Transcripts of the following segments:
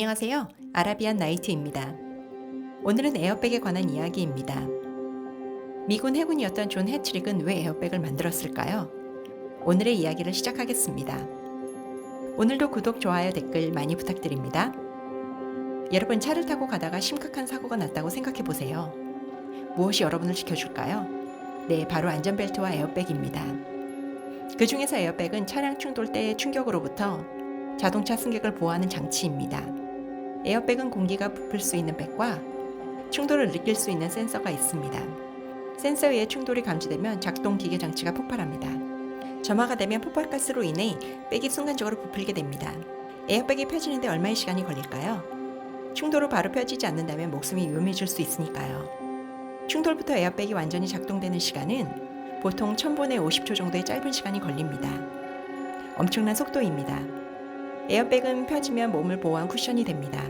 안녕하세요. 아라비안 나이트입니다. 오늘은 에어백에 관한 이야기입니다. 미군 해군이었던 존 해트릭은 왜 에어백을 만들었을까요? 오늘의 이야기를 시작하겠습니다. 오늘도 구독, 좋아요, 댓글 많이 부탁드립니다. 여러분 차를 타고 가다가 심각한 사고가 났다고 생각해 보세요. 무엇이 여러분을 지켜줄까요? 네, 바로 안전벨트와 에어백입니다. 그 중에서 에어백은 차량 충돌 때의 충격으로부터 자동차 승객을 보호하는 장치입니다. 에어백은 공기가 부풀 수 있는 백과 충돌을 느낄 수 있는 센서가 있습니다. 센서에 의해 충돌이 감지되면 작동 기계 장치가 폭발합니다. 점화가 되면 폭발가스로 인해 백이 순간적으로 부풀게 됩니다. 에어백이 펴지는데 얼마의 시간이 걸릴까요? 충돌 후 바로 펴지지 않는다면 목숨이 위험해질 수 있으니까요. 충돌부터 에어백이 완전히 작동되는 시간은 보통 1000분의 50초 정도의 짧은 시간이 걸립니다. 엄청난 속도입니다. 에어백은 펴지면 몸을 보호한 쿠션이 됩니다.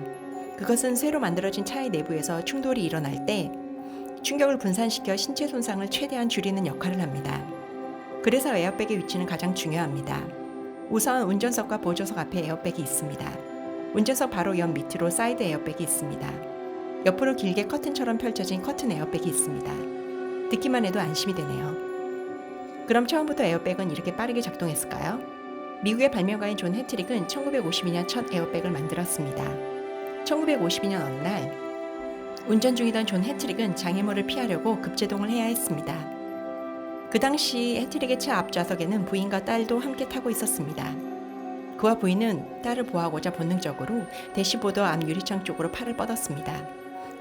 그것은 새로 만들어진 차의 내부에서 충돌이 일어날 때 충격을 분산시켜 신체 손상을 최대한 줄이는 역할을 합니다. 그래서 에어백의 위치는 가장 중요합니다. 우선 운전석과 보조석 앞에 에어백이 있습니다. 운전석 바로 옆 밑으로 사이드 에어백이 있습니다. 옆으로 길게 커튼처럼 펼쳐진 커튼 에어백이 있습니다. 듣기만 해도 안심이 되네요. 그럼 처음부터 에어백은 이렇게 빠르게 작동했을까요? 미국의 발명가인 존 해트릭은 1952년 첫 에어백을 만들었습니다. 1952년 어느 날 운전 중이던 존 해트릭은 장애물을 피하려고 급제동을 해야 했습니다. 그 당시 해트릭의 차 앞좌석에는 부인과 딸도 함께 타고 있었습니다. 그와 부인은 딸을 보호하고자 본능적으로 대시보드 앞 유리창 쪽으로 팔을 뻗었습니다.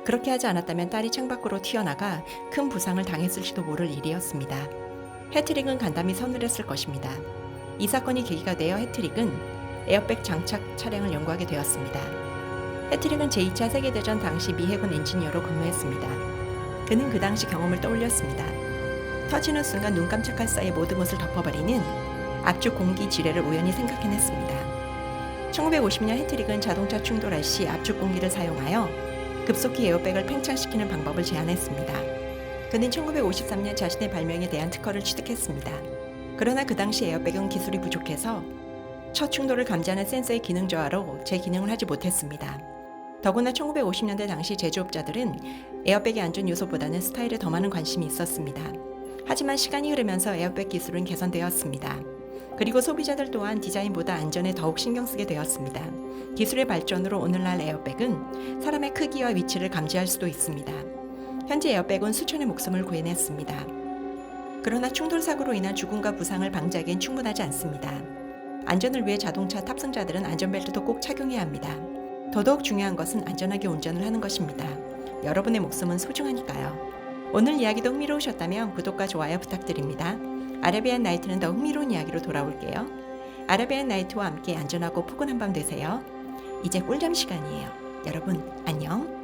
그렇게 하지 않았다면 딸이 창밖으로 튀어나가 큰 부상을 당했을지도 모를 일이었습니다. 해트릭은 간담이 서늘했을 것입니다. 이 사건이 계기가 되어 해트릭은 에어백 장착 차량을 연구하게 되었습니다. 해트릭은 제2차 세계대전 당시 미 해군 엔지니어로 근무했습니다. 그는 그 당시 경험을 떠올렸습니다. 터지는 순간 눈 깜짝할 사이 모든 것을 덮어버리는 압축 공기 지뢰를 우연히 생각해냈습니다. 1950년 해트릭은 자동차 충돌할 시 압축 공기를 사용하여 급속히 에어백을 팽창시키는 방법을 제안했습니다. 그는 1953년 자신의 발명에 대한 특허를 취득했습니다. 그러나 그 당시 에어백은 기술이 부족해서 첫 충돌을 감지하는 센서의 기능 저하로 제 기능을 하지 못했습니다. 더구나 1950년대 당시 제조업자들은 에어백의 안전 요소보다는 스타일에 더 많은 관심이 있었습니다. 하지만 시간이 흐르면서 에어백 기술은 개선되었습니다. 그리고 소비자들 또한 디자인보다 안전에 더욱 신경 쓰게 되었습니다. 기술의 발전으로 오늘날 에어백은 사람의 크기와 위치를 감지할 수도 있습니다. 현재 에어백은 수천의 목숨을 구해냈습니다. 그러나 충돌 사고로 인한 죽음과 부상을 방지하기엔 충분하지 않습니다. 안전을 위해 자동차 탑승자들은 안전벨트도 꼭 착용해야 합니다. 더더욱 중요한 것은 안전하게 운전을 하는 것입니다. 여러분의 목숨은 소중하니까요. 오늘 이야기도 흥미로우셨다면 구독과 좋아요 부탁드립니다. 아라비안 나이트는 더 흥미로운 이야기로 돌아올게요. 아라비안 나이트와 함께 안전하고 푸근한 밤 되세요. 이제 꿀잠 시간이에요. 여러분 안녕.